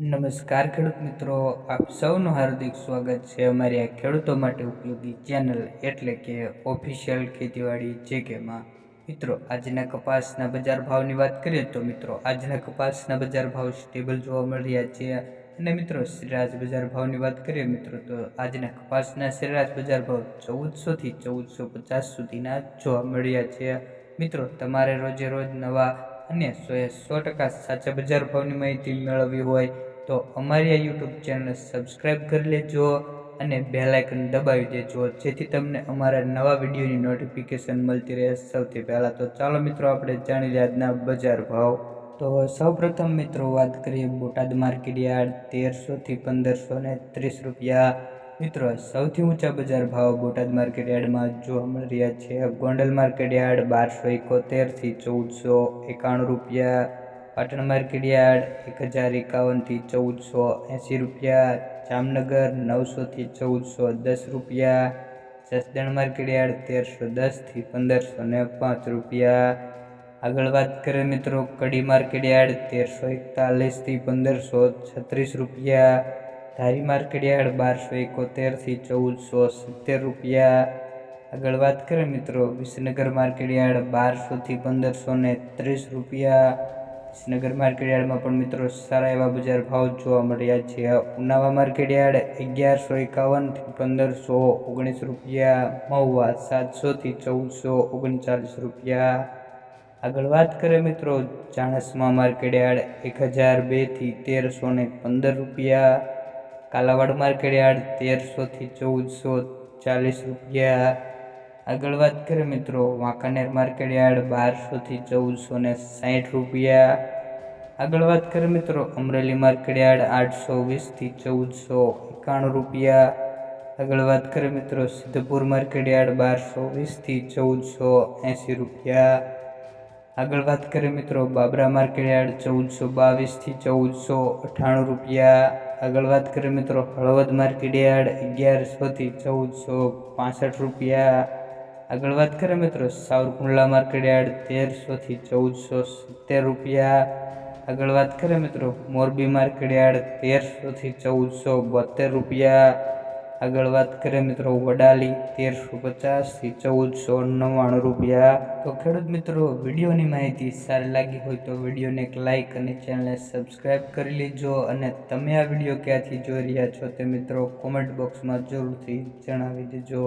નમસ્કાર ખેડૂત મિત્રો, આપ સૌનું હાર્દિક સ્વાગત છે અમારી આ ખેડૂતો માટે ઉપયોગી ચેનલ એટલે કે ઓફિશિયલ ખેતીવાડી જેકેમાં. મિત્રો, આજના કપાસના બજાર ભાવની વાત કરીએ તો મિત્રો, આજના કપાસના બજાર ભાવ સ્ટેબલ જોવા મળી રહ્યા છે. અને મિત્રો, સરેરાશ બજાર ભાવની વાત કરીએ મિત્રો, તો આજના કપાસના સરેરાશ બજાર ભાવ ચૌદસોથી ચૌદસો પચાસ સુધીના જોવા મળ્યા છે. મિત્રો, તમારે રોજે રોજ નવા અને સોએ સો ટકા સાચા બજાર ભાવની માહિતી મેળવવી હોય તો અમારી આ યુટ્યુબ ચેનલ સબસ્ક્રાઈબ કરી લેજો અને બેલાઇકન દબાવી દેજો, જેથી તમને અમારા નવા વિડીયોની નોટિફિકેશન મળતી રહે સૌથી પહેલાં. તો ચાલો મિત્રો, આપણે જાણી લઈએ આજના બજાર ભાવ. તો સૌપ્રથમ મિત્રો, વાત કરીએ બોટાદ માર્કેટ યાર્ડ તેરસોથી પંદરસો ને ત્રીસ રૂપિયા. મિત્રો, સૌથી ઊંચા બજાર ભાવ બોટાદ માર્કેટ યાર્ડમાં જોવા મળી રહ્યા છે. ગોંડલ માર્કેટ યાર્ડ બારસો એકોતેરથી ચૌદસો એકાણું રૂપિયા. પાટણ માર્કેટ યાર્ડ એક હજાર એકાવનથી ચૌદસો એંસી રૂપિયા. જામનગર નવસોથી ચૌદસો દસ રૂપિયા. જસદણ માર્કેટ યાર્ડ તેરસો દસથી પંદરસો ને પાંચ રૂપિયા. આગળ વાત કરીએ મિત્રો કડી માર્કેટ યાર્ડ તેરસો એકતાલીસથી પંદરસો છત્રીસ રૂપિયા. ધારી માર્કેટ યાર્ડ બારસો એકોતેરથી ચૌદસો સિત્તેર રૂપિયા. આગળ વાત કરીએ મિત્રો, વિસનગર માર્કેટ યાર્ડ બારસોથી પંદરસો ને ત્રીસ રૂપિયા. વિસનગર માર્કેટયાર્ડમાં પણ મિત્રો સારા એવા બજાર ભાવ જોવા મળ્યા છે. ઉનાવા માર્કેટયાર્ડ અગિયારસો એકાવનથી પંદરસો ઓગણીસ રૂપિયા, મહુવા સાતસોથી ચૌદસો ઓગણચાલીસ રૂપિયા. આગળ વાત કરીએ મિત્રો ચાણસમા માર્કેટયાર્ડ એક હજાર બેથી તેરસો ને પંદર રૂપિયા. કાલાવાડ માર્કેટયાર્ડ તેરસોથી ચૌદસો ચાલીસ રૂપિયા. આગળ વાત કરીએ મિત્રો, વાંકાનેર માર્કેટ યાર્ડ બારસોથી ચૌદસો ને સાઠ રૂપિયા. આગળ વાત કરીએ મિત્રો, અમરેલી માર્કેટ યાર્ડ આઠસો વીસથી ચૌદસો એકાણું રૂપિયા. આગળ વાત કરીએ મિત્રો, સિદ્ધપુર માર્કેટ યાર્ડ બારસો વીસથી ચૌદસો એંસી રૂપિયા. આગળ વાત કરીએ મિત્રો, બાબરા માર્કેટ યાર્ડ ચૌદસો બાવીસથી ચૌદસો અઠ્ઠાણું રૂપિયા. આગળ વાત કરીએ મિત્રો, હળવદ માર્કેટ યાર્ડ અગિયારસોથી ચૌદસો પાસઠ રૂપિયા. આગળ વાત કરીએ મિત્રો, સાવરકુંડલા માર્કેટ યાર્ડ તેરસોથી ચૌદસો સિત્તેર રૂપિયા. આગળ વાત કરીએ મિત્રો, મોરબી માર્કેટ યાર્ડ તેરસોથી ચૌદસો બોતેર રૂપિયા. આગળ વાત કરીએ મિત્રો, વડાલી તેરસો પચાસથી ચૌદસો નવ્વાણું રૂપિયા. તો ખેડૂત મિત્રો, વિડીયોની માહિતી સારી લાગી હોય તો વિડીયોને એક લાઇક અને ચેનલને સબસ્ક્રાઈબ કરી લેજો. અને તમે આ વીડિયો ક્યાંથી જોઈ રહ્યા છો તે મિત્રો, કોમેન્ટ બોક્સમાં જરૂરથી જણાવી દેજો.